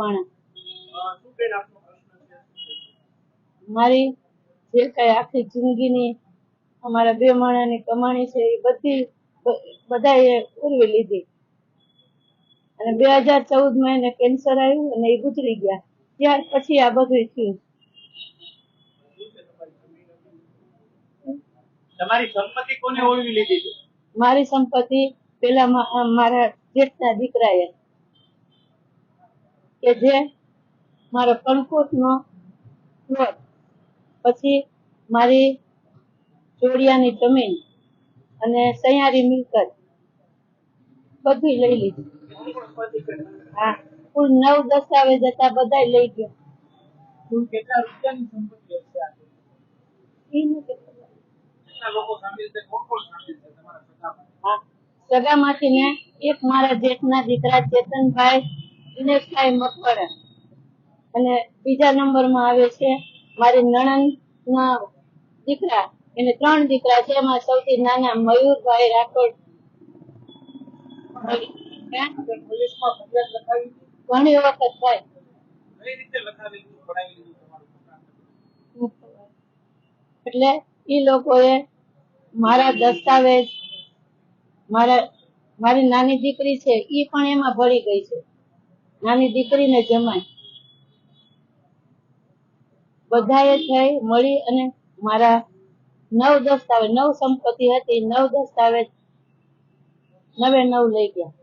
છે? મારી જે કઈ આખી જિંદગીની અમારા બે માણાની કમાણી છે એ બધી બધાએ ઉરવી લીધી. અને બે હજાર ચૌદમાં એને કેન્સર આવ્યું અને એ ગુજરી ગયા. ત્યાર પછી આ બધું થયું. તમારી સંપત્તિ કોને ઓળવી લીધી મારી સંપત્તિ પેલા મારા જેઠના દીકરાએ. કે જે મારો કણકોટ નો પછી મારી ચોડિયાની જમીન અને સયારી મિલકત બધી લઈ લીધું? હા કુલ નવ દસ્તાવેજ હતા બધા લઈ ગયા. કુલ કેટલા રૂપિયાની સંપત્તિ હશે સગામાંથી ને એક મારા જેઠના દીકરા ચેતનભાઈ દિનેશભાઈ મકવાડા અને બીજા નંબરમાં આવે છે મારી નણંદના દીકરા. એને ત્રણ દીકરા છે. એમાં સૌથી નાના મયુરભાઈ રાઠોડ? ઘણી વખત થાય? એટલે એ લોકોએ મારા દસ્તાવેજ મારા મારી નાની દીકરી છે એ પણ એમાં ભળી ગઈ છે. નાની દીકરીને જમાય. બધાએ થઈ મળી અને મારા નવ દસ્તાવેજ, નવ સંપત્તિ હતી, નવ દસ્તાવેજ નવે નવ લઈ ગયા.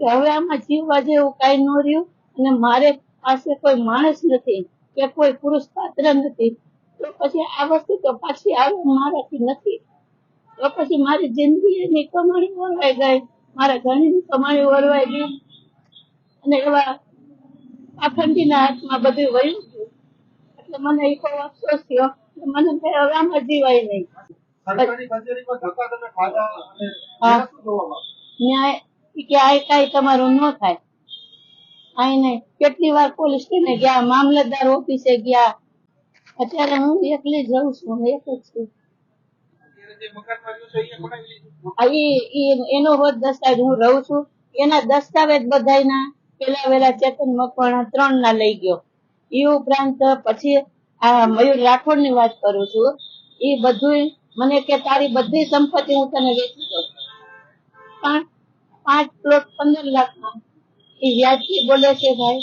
હવે આમાં જીવવા જેવું કઈ ન રહ્યું અને મારે પાસે કોઈ માણસ નથી કે કોઈ પુરુષ પાત્ર નથી. તો પછી આ વસ્તુ તો પાછી આવે મારાથી નથી. તો પછી મારી જિંદગી એની કમાણી વળવાઈ ગઈ મારા ઘરની કમાણી વળવાઈ ગઈ. અને એવા પાખંડીના હાથમાં બધું વયું ગયું. એટલે મને એ બહુ અફસોસ થયો. મને કઈ હવે આમાં જીવાય નહીં? ન્યાય કે આ કાંઈ તમારું ન થાય. આઈને કેટલી વાર પોલીસ સ્ટેશને ગયા મામલતદાર ઓફિસે ગયા. અત્યારે હું એકલી જઉં છું એક જ છું. એનો બધું મને કે તારી બધી સંપત્તિ હું તને વેચી દઉં પણ પાંચ પ્લોટ પંદર લાખમાં એ વ્યાજથી બોલે છે ભાઈ.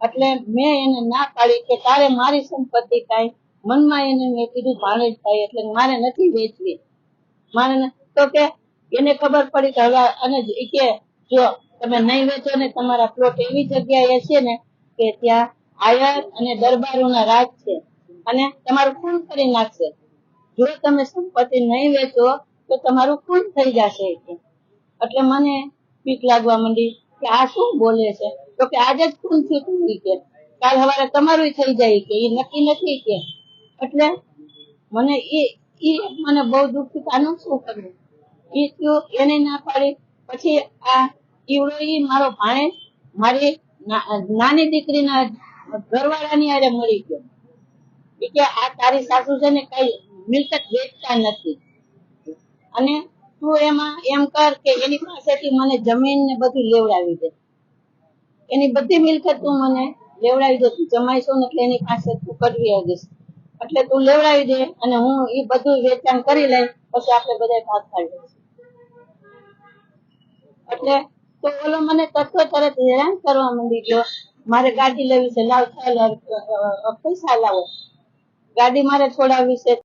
એટલે મેં એને ના પાડી કે તારે મારી સંપત્તિ કાંઈ મનમાં એને મેં કીધું, ભાણેજ થાય એટલે મારે નથી વેચવી. મારે તો કે, એને ખબર પડી કે હવે અને કે, જો તમે નહીં વેચો ને તમારા પ્લોટ એવી જગ્યાએ છે ને કે ત્યાં આયર અને દરબારોના રાજ છે અને તમારું ખૂન કરી નાખશે. જો તમે સંપત્તિ નહીં વેચો, તો તમારું ખૂન થઈ જશે. એટલે મને બીક લાગવા માંડી કે આ શું બોલે છે? તો કે, આજે જ ખૂન થયું કે. કાલ સવારે તમારું થઈ જાય કે એ નક્કી નથી કે. એટલે મને એ એ મને બહુ દુઃખ આનું શું કરવું? એ થયું એને ના પાડી. પછી આ ઈવડો ઈ મારો ભાણે મારી નાની દીકરીના ઘરવાળાની આરે મળી ગયો. કે આ તારી સાસુ છે ને કઈ મિલકત વેચતા નથી. અને તું એમાં એમ કર કે એની પાસેથી મને જમીન ને બધું લેવડાવી દે. એની બધી મિલકત તું મને લેવડાવી દે. તું જમાઈશો ને એટલે એની પાસે તું કરવી આવીશ એટલે તું લેવડાવી દે અને હું એ બધું વેચાણ કરી લઈ પછી આપણે બધા ભાગ પાડી એટલે તો ઓલો મને તત્વ તરત હેરાન કરવા માંડી ગયો. મારે ગાડી લેવી છે, લાવ પૈસા લાવો. ગાડી મારે છોડાવી છે.